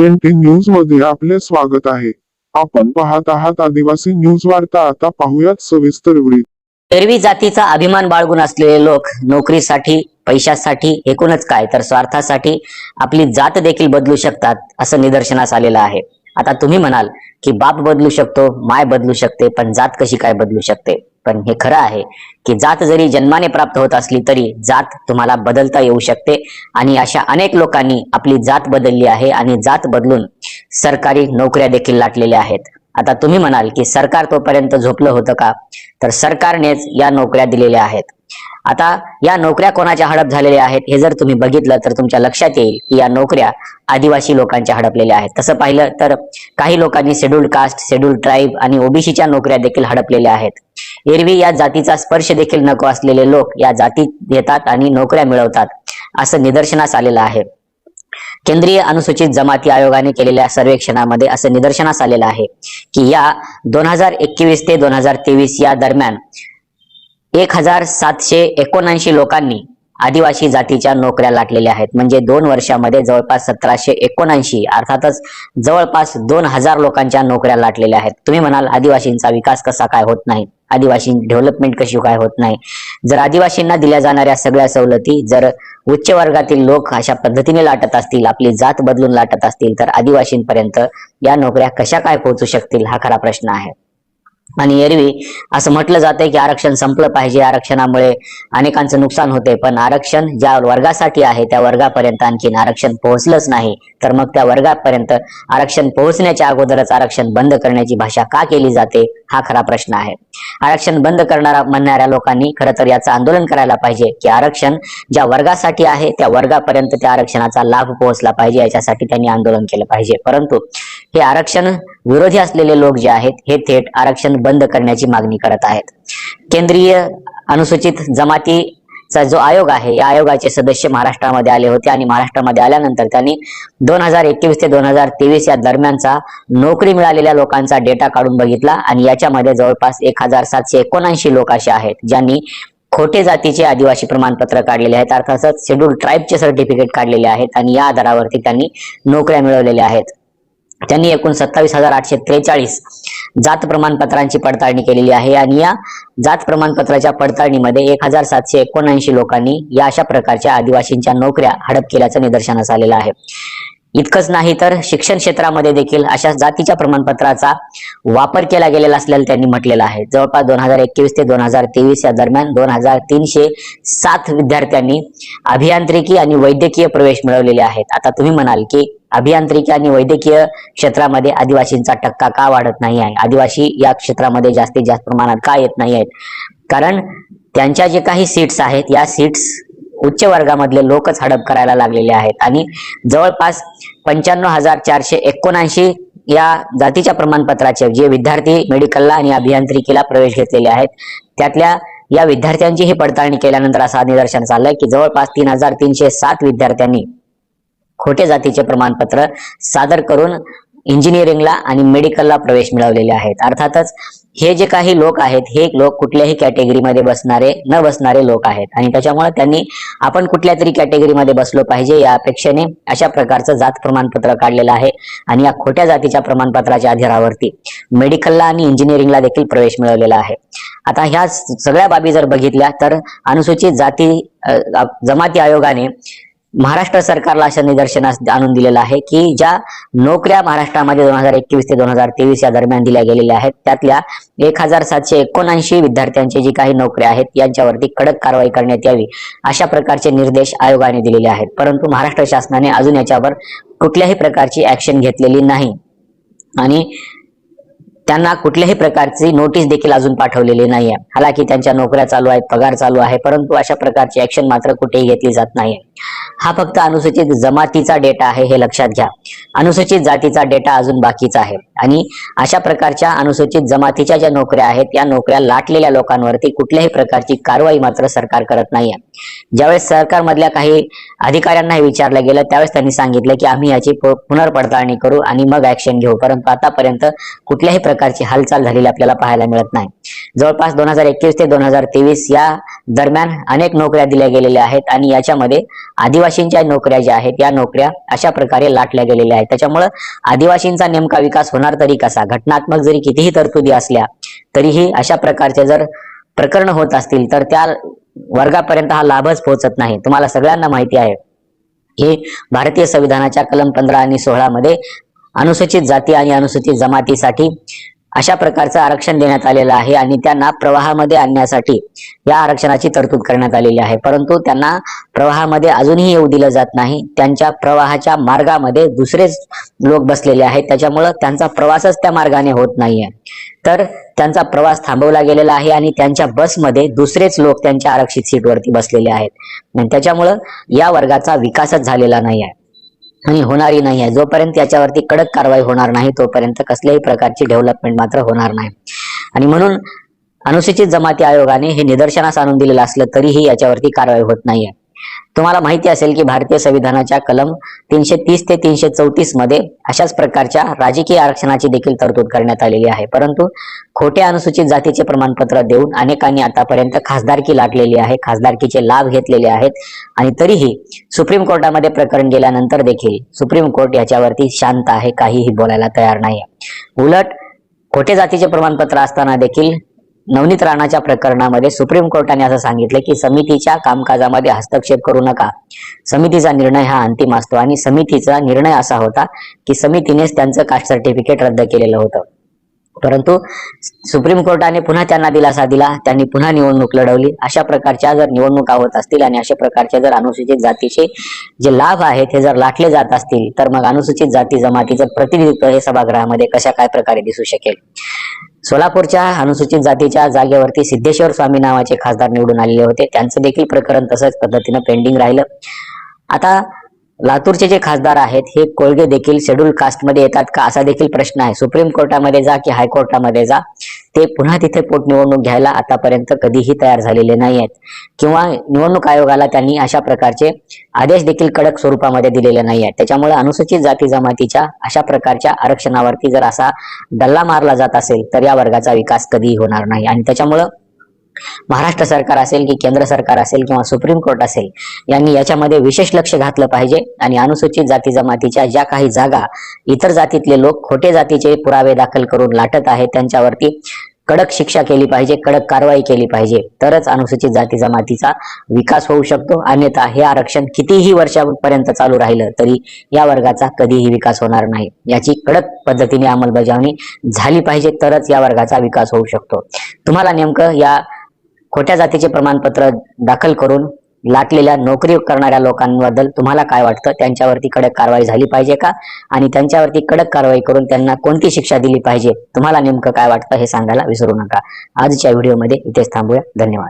N ten न्यूजमध्ये आपले स्वागत आहे. आपण पाहत आहात आदिवासी न्यूज वार्ता. आता पाहूयात सविस्तर वृत्त एरवी जातीचा अभिमान बाळगून असलेले लोक नोकरीसाठी पैशासाठी एकूणच काय तर स्वार्थासाठी आपली जात देखील बदलू शकतात असं निदर्शनास आलेलं आहे. आता तुम्ही म्हणाल की बाप बदलू शकतो माय बदलू शकते पण जात कशी काय बदलू शकते? पण हे खरं आहे की जात जरी जन्माने प्राप्त होत असली तरी जात तुम्हाला बदलता येऊ शकते आणि अशा अनेक लोकांनी आपली जात बदलली आहे आणि जात बदलून सरकारी नोकऱ्या देखील लाटलेल्या आहेत. आता तुम्ही म्हणाल की सरकार तोपर्यंत झोपलं होतं का? तर सरकारनेच या नोकऱ्या दिलेल्या आहेत. आता या नोकऱ्या कोणाच्या हडप झालेल्या आहेत हे जर तुम्ही बघितलं तर तुमच्या लक्षात येईल की या नोकऱ्या आदिवासी लोकांच्या हडपलेल्या आहेत. तसं पाहिलं तर काही लोकांनी शेड्यूल्ड कास्ट शेड्यूल्ड ट्राईब आणि ओबीसीच्या नोकऱ्या देखील हडपलेल्या आहेत. एरवी या जातीचा स्पर्श देखील नको असलेले लोक या जातीत येतात आणि नोकऱ्या मिळवतात असं निदर्शनास आलेलं आहे. केंद्रीय अनुसूचित जमाती आयोगाने केलेल्या सर्वेक्षणामध्ये असं निदर्शनास आलेलं आहे की या दोन हजार एकवीस ते दोन हजार तेवीस या दरम्यान एक हजार सातशे एकोणऐंशी लोकांनी आदिवासी जातीच्या नोकऱ्या लाटलेल्या आहेत. म्हणजे दोन वर्षामध्ये जवळपास सतराशे एकोणऐंशी अर्थातच जवळपास दोन हजार लोकांच्या नोकऱ्या लाटलेल्या आहेत. तुम्ही म्हणाल आदिवासींचा विकास कसा काय होत नाही? आदिवासी डेव्हलपमेंट कशी काय होत नाही? जर आदिवासींना दिल्या जाणाऱ्या सगळ्या सवलती जर उच्च वर्गातील लोक अशा पद्धतीने लाटत असतील आपली जात बदलून लाटत असतील तर आदिवासींपर्यंत या नोकऱ्या कशा काय पोहोचू शकतील हा खरा प्रश्न आहे. आणि एरवी असं म्हटलं जातंय की आरक्षण संपलं पाहिजे आरक्षणामुळे अनेकांचं नुकसान होते पण आरक्षण ज्या वर्गासाठी आहे त्या वर्गापर्यंत आणखीन आरक्षण पोहोचलंच नाही. तर मग त्या वर्गापर्यंत आरक्षण पोहोचण्याच्या अगोदरच आरक्षण बंद करण्याची भाषा का केली जाते हा खरा प्रश्न आहे. आरक्षण बंद करणारा म्हणणाऱ्या लोकांनी खरं तर याचं आंदोलन करायला पाहिजे की आरक्षण ज्या वर्गासाठी आहे त्या वर्गापर्यंत त्या आरक्षणाचा लाभ पोहोचला पाहिजे याच्यासाठी त्यांनी आंदोलन केलं पाहिजे. परंतु हे आरक्षण विरोधी असलेले लोक जे आहेत हे थेट आरक्षण बंद करण्याची मागणी करत आहेत. केंद्रीय अनुसूचित जमातीचा जो आयोग आहे या आयोगाचे सदस्य महाराष्ट्रामध्ये आले होते आणि महाराष्ट्रामध्ये आल्यानंतर त्यांनी दोन हजार एकवीस ते दोन हजार तेवीस या दरम्यानचा नोकरी मिळालेल्या लोकांचा डेटा काढून बघितला आणि याच्यामध्ये जवळपास एक हजार सातशे एकोणऐंशी लोक असे आहेत ज्यांनी खोटे जातीचे आदिवासी प्रमाणपत्र काढलेले आहेत अर्थातच शेड्यूल ट्राईबचे सर्टिफिकेट काढलेले आहेत आणि या आधारावरती त्यांनी नोकऱ्या मिळवलेल्या आहेत. त्यांनी एकूण सत्तावीस हजार आठशे त्रेचाळीस जात प्रमाणपत्रांची पडताळणी केलेली आहे आणि या जात प्रमाणपत्राच्या पडताळणीमध्ये एक हजार सातशे एकोणऐंशी लोकांनी या अशा प्रकारच्या आदिवासींच्या नोकऱ्या हडप केल्याचं निदर्शनास आलेलं आहे. इतकंच नाही तर शिक्षण क्षेत्रामध्ये देखील अशा जातीच्या प्रमाणपत्राचा वापर केला गेलेला असल्याला त्यांनी म्हटलेलं आहे. जवळपास दोन हजार एकवीस ते दोन हजार तेवीस या दरम्यान दोन हजार तीनशे सात विद्यार्थ्यांनी अभियांत्रिकी आणि वैद्यकीय प्रवेश मिळवलेले आहेत. आता तुम्ही म्हणाल की अभियांत्रिकी आणि वैद्यकीय क्षेत्रामध्ये आदिवासींचा टक्का का वाढत नाही आहे? आदिवासी या क्षेत्रामध्ये जास्तीत जास्त प्रमाणात का येत नाही आहेत? कारण त्यांच्या जे काही सीट्स आहेत या सीट्स उच्च वर्गामधले लोकच हडप करायला लागलेले आहेत. आणि जवळपास पंच्याण्णव हजार चारशे एकोणऐंशी या जातीच्या प्रमाणपत्राचे जे विद्यार्थी मेडिकलला आणि अभियांत्रिकीला प्रवेश घेतलेले आहेत त्यातल्या या विद्यार्थ्यांची ही पडताळणी केल्यानंतर असा निदर्शन चाललंय की जवळपास तीन हजार तीनशे सात विद्यार्थ्यांनी खोटे जातीचे प्रमाणपत्र सादर करून इंजिनिअरिंगला आणि मेडिकलला प्रवेश मिळवलेले आहेत. अर्थातच हे जे काही लोक आहेत हे लोक कुठल्याही कॅटेगरीमध्ये बसणारे न बसणारे लोक आहेत. आणि त्याच्यामुळे त्यांनी आपण कुठल्या तरी कॅटेगरीमध्ये बसलो पाहिजे या अपेक्षेने अशा प्रकारचं जात प्रमाणपत्र काढलेलं आहे. आणि या खोट्या जातीच्या प्रमाणपत्राच्या आधारावरती मेडिकलला आणि इंजिनिअरिंगला देखील प्रवेश मिळवलेला आहे. आता ह्या सगळ्या बाबी जर बघितल्या तर अनुसूचित जाती जमाती आयोगाने महाराष्ट्र सरकारला अशा निदर्शनास आणून दिलेलं आहे की ज्या नोकऱ्या महाराष्ट्रामध्ये दोन हजार एकवीस ते दोन हजार तेवीस या दरम्यान दिल्या गेलेल्या आहेत त्यातल्या एक हजार सातशे एकोणऐंशी विद्यार्थ्यांची जी काही नोकऱ्या आहेत यांच्यावरती कडक कारवाई करण्यात यावी अशा प्रकारचे निर्देश आयोगाने दिलेले आहेत. परंतु महाराष्ट्र शासनाने अजून याच्यावर कुठल्याही प्रकारची ऍक्शन घेतलेली नाही. आणि त्यांना कुठल्याही प्रकारची नोटीस देखील अजून पाठवलेली नाहीये. हालाकी त्यांच्या नोकऱ्या चालू आहेत पगार चालू आहे परंतु अशा प्रकारची ऍक्शन मात्र कुठेही घेतली जात नाही हा फक्त अनुसूचित जमातीचा डेटा आहे हे लक्षात घ्या. अनुसूचित जातीचा डेटा अजून बाकीचा आहे. आणि अशा प्रकारच्या अनुसूचित जमातीच्या ज्या नोकऱ्या आहेत त्या नोकऱ्या लाटलेल्या लोकांवरती कुठल्याही प्रकारची कारवाई मात्र सरकार करत नाहीये. ज्यावेळेस सरकारमधल्या काही अधिकाऱ्यांना हे विचारलं गेलं त्यावेळेस त्यांनी सांगितलं की आम्ही याची पुनर्पडताळणी करू आणि मग ऍक्शन घेऊ. परंतु आतापर्यंत कुठल्याही प्रकारची हालचाल झालेली आपल्याला पाहायला मिळत नाही. जवळपास दोन हजार एकवीस ते दोन हजार तेवीस या दरम्यान अनेक नोकऱ्या दिल्या गेलेल्या आहेत आणि याच्यामध्ये आदिवासींच्या नोकऱ्या ज्या आहेत या नोकऱ्या अशा प्रकारे लाटल्या गेलेल्या आहेत. त्याच्यामुळं आदिवासींचा नेमका विकास होणार तरी कसा? घटनात्मक जरी कितीही तरतुदी असल्या तरीही अशा प्रकारचे जर प्रकरण होत असतील तर त्या वर्गापर्यंत हा लाभच पोहोचत नाही. तुम्हाला सगळ्यांना माहिती आहे हे भारतीय संविधानाच्या कलम पंधरा आणि सोळा मध्ये अनुसूचित जाती आणि अनुसूचित जमातीसाठी अशा प्रकारचं आरक्षण देण्यात आलेलं आहे आणि त्यांना प्रवाहामध्ये आणण्यासाठी या आरक्षणाची तरतूद करण्यात आलेली आहे. परंतु त्यांना प्रवाहामध्ये अजूनही येऊ दिलं जात नाही. त्यांच्या प्रवाहाच्या मार्गामध्ये दुसरेच लोक बसलेले आहेत. त्याच्यामुळं त्यांचा प्रवासच त्या मार्गाने होत नाहीये. तर त्यांचा प्रवास थांबवला गेलेला आहे आणि त्यांच्या बसमध्ये दुसरेच लोक त्यांच्या आरक्षित सीटवरती बसलेले आहेत. त्याच्यामुळं या वर्गाचा विकासच झालेला नाही आहे आणि होणारी नाही आहे. जोपर्यंत याच्यावरती कडक कारवाई होणार नाही तोपर्यंत कसल्याही प्रकारची डेव्हलपमेंट मात्र होणार नाही. आणि म्हणून अनुसूचित जमाती आयोगाने हे निदर्शनास आणून दिलेलं असलं तरीही याच्यावरती कारवाई होत नाहीये. तुम्हाला माहिती असेल की भारतीय संविधानाच्या कलम तीनशे तीस ते तीनशे चौतीसमध्ये अशाच प्रकारच्या राजकीय आरक्षणाची देखील तरतूद करण्यात आलेली आहे. परंतु खोटे अनुसूचित जातीचे प्रमाणपत्र देऊन अनेकांनी आतापर्यंत खासदारकी लाटलेली आहे खासदारकीचे लाभ घेतलेले आहेत आणि तरीही सुप्रीम कोर्टामध्ये प्रकरण गेल्यानंतर देखील सुप्रीम कोर्ट याच्यावरती शांत आहे काहीही बोलायला तयार नाही उलट खोटे जातीचे प्रमाणपत्र असताना देखील नवनीत राणाच्या प्रकरणामध्ये सुप्रीम कोर्टाने असं सांगितलं की समितीच्या कामकाजामध्ये हस्तक्षेप करू नका. समितीचा निर्णय हा अंतिम असतो आणि समितीचा निर्णय असा होता की समितीनेच त्यांचं कास्ट सर्टिफिकेट रद्द केलेलं होतं. परंतु सुप्रीम कोर्टाने पुन्हा त्यांना दिलासा दिला त्यांनी पुन्हा निवडणूक लढवली. अशा प्रकारच्या जर निवडणुका होत असतील आणि अशा प्रकारच्या जर अनुसूचित जातीचे जे लाभ आहेत हे जर लाटले जात असतील तर मग अनुसूचित जाती जमातीचं प्रतिनिधित्व हे सभागृहामध्ये कशा काय प्रकारे दिसू शकेल? सोलापूरच्या अनुसूचित जातीच्या जागेवरती सिद्धेश्वर स्वामी नावाचे खासदार निवडून आलेले होते. त्यांचं देखील प्रकरण तसंच पद्धतीनं पेंडिंग राहिलं. आता लातूरचे जे खासदार आहेत हे कोळगे देखील शेड्यूल कास्टमध्ये येतात का? असा देखील प्रश्न आहे. सुप्रीम कोर्टामध्ये जा की हायकोर्टामध्ये जा ते पुन्हा तिथे पोटनिवडणूक घ्यायला आतापर्यंत कधीही तयार झालेले नाही आहेत किंवा निवडणूक आयोगाला त्यांनी अशा प्रकारचे आदेश देखील कडक स्वरूपामध्ये दिलेले नाही आहेत त्याच्यामुळे अनुसूचित जाती जमातीच्या अशा प्रकारच्या आरक्षणावरती जर असा डल्ला मारला जात असेल तर या वर्गाचा विकास कधीही होणार नाही. आणि त्याच्यामुळं महाराष्ट्र सरकार असेल की केंद्र सरकार असेल किंवा सुप्रीम कोर्ट असेल यांनी याच्यामध्ये विशेष लक्ष घातलं पाहिजे आणि अनुसूचित जाती जमातीच्या ज्या काही जागा इतर जातीतले लोक खोटे जातीचे पुरावे दाखल करून लाटत आहेत त्यांच्यावरती कडक शिक्षा केली पाहिजे कडक कारवाई केली पाहिजे. तरच अनुसूचित जाती जमातीचा विकास होऊ शकतो. अन्यथा हे आरक्षण कितीही वर्षापर्यंत चालू राहिलं तरी या वर्गाचा कधीही विकास होणार नाही. याची कडक पद्धतीने अंमलबजावणी झाली पाहिजे तरच या वर्गाचा विकास होऊ शकतो. तुम्हाला नेमकं या खोट्या जातीचे प्रमाणपत्र दाखल करून लाटलेल्या नोकरी करणाऱ्या लोकांबद्दल तुम्हाला काय वाटतं? त्यांच्यावरती कडक कारवाई झाली पाहिजे का? आणि त्यांच्यावरती कडक कारवाई करून त्यांना कोणती शिक्षा दिली पाहिजे? तुम्हाला नेमकं काय वाटतं हे सांगायला विसरू नका. आजच्या व्हिडिओमध्ये इथेच थांबूया. धन्यवाद.